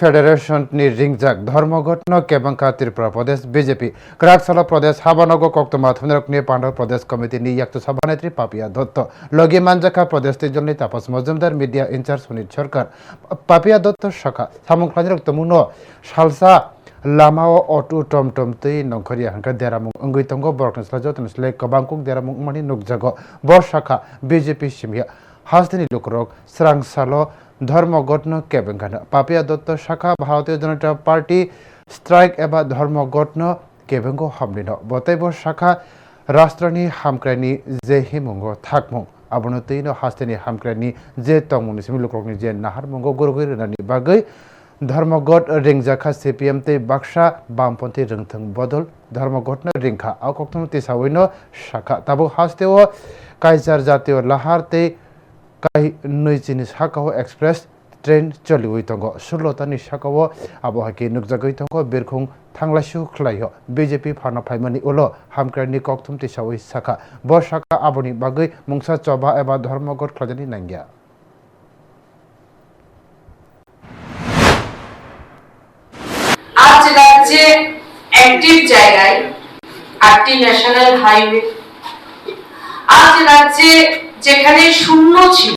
Federation ni ringjak ধর্মঘটন কেবাংকা ত্রিপুরা প্রদেশ বিজেপি। ক্রাকসালা প্রদেশ হাবানগ কক্তমা থুনরকনি পাণ্ডব প্রদেশ কমিটি নি ইয়াক্ত সভানেত্রী পাপিয়া দত্ত। লগি মানজাকা প্রদেশ তিনজননি Tapas Majumdar, media in charge Sunil Sarkar. Papiya Dutta শাখা সামুংখ্লানিরক তমুনো সালসা লামাও অটু টমটম তৈ নংখরি হাঙ্কা দেরামুং অঙ্গৈ তঙ্গ বরকন স্লাজো তনসলে দেরামুং মানি নুকজাগ। বর শাখা, বিজেপি সিমিয়া, হাসদিনী লোকরক স্রাংসালো ধর্মঘটন কেবেঙ্গানো পাপিয়া দত্ত শাখা, ভারতীয় জনতা পার্টি, স্ট্রাইক এবা ধর্মঘটন কেবেঙ্গ হামলিন বতাইব শাখা, রাষ্ট্রনি হামক্রাইনি যে হিমুঙ্গ থাকমুং। আবনো তৈন হাস্তেনি হামক্রাইনি যে তংমুনি সিমি লোকরকনি যে নাহার মুঙ্গ গুরুগুই রানি বাগৈ। ধর্মঘট রিংজাখা সিপিএম তে বাক্সা, বামপন্থী রংথং বদল। ধর্মঘটন রিংখা, আও কক্তম তিসাউইন শাখা। তাবো হাস্তেও কাইজার জাতীয় লাহার তে kai nui chini সাকাও express train চলি ui tongo sulo সাকাও sakao abo haki nukjagoi tongo birkhung থাংলাইসু বিজেপি ফানা ফাইমানি উল হামক্রাইনি ককথুম তিসাউই শাখা ব শাখা আবনি বাগৈ। মুংসা চবা এবা ধর্মগত খ্লাজানি নাঙ্গিয়া আজ রাজ্যে একটির জায়গায় আটটি ন্যাশনাল হাইওয়ে আজ রাজ্যে যেখানে শূন্য ছিল,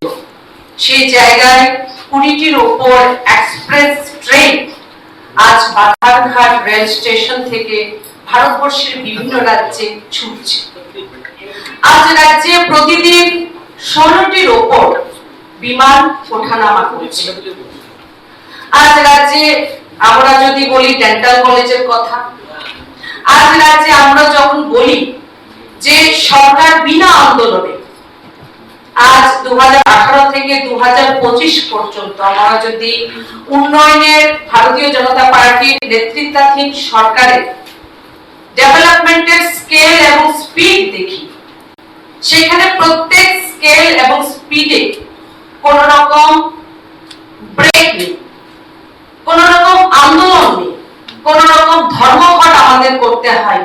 সেই জায়গায় কুড়িটির ওপর এক্সপ্রেস ট্রেন আজ বাধারঘাট রেল স্টেশন থেকে ভারতবর্ষের বিভিন্ন রাজ্যে ছুটছে। আজ রাজ্যে প্রতিদিন ষোলোটির ওপর বিমান ওঠানামা করছে। আজ রাজ্যে আমরা যদি বলি ডেন্টাল কলেজের কথা, আজ রাজ্যে আমরা যখন বলি যে সরকার বিনা আন্দোলনে আজ দুহাজার আঠারো থেকে দু হাজার পঁচিশ পর্যন্ত আমরা যদি উন্নয়নের ভারতীয় জনতা পার্টির নেতৃত্বাধীন সরকারের ডেভেলপমেন্টের স্কেল এবং স্পিড দেখি, সেখানে প্রত্যেক স্কেল এবং স্পিডে কোন রকম ব্রেক নেই কোন রকম আন্দোলন নেই কোন রকম ধর্মঘট আমাদের করতে হয়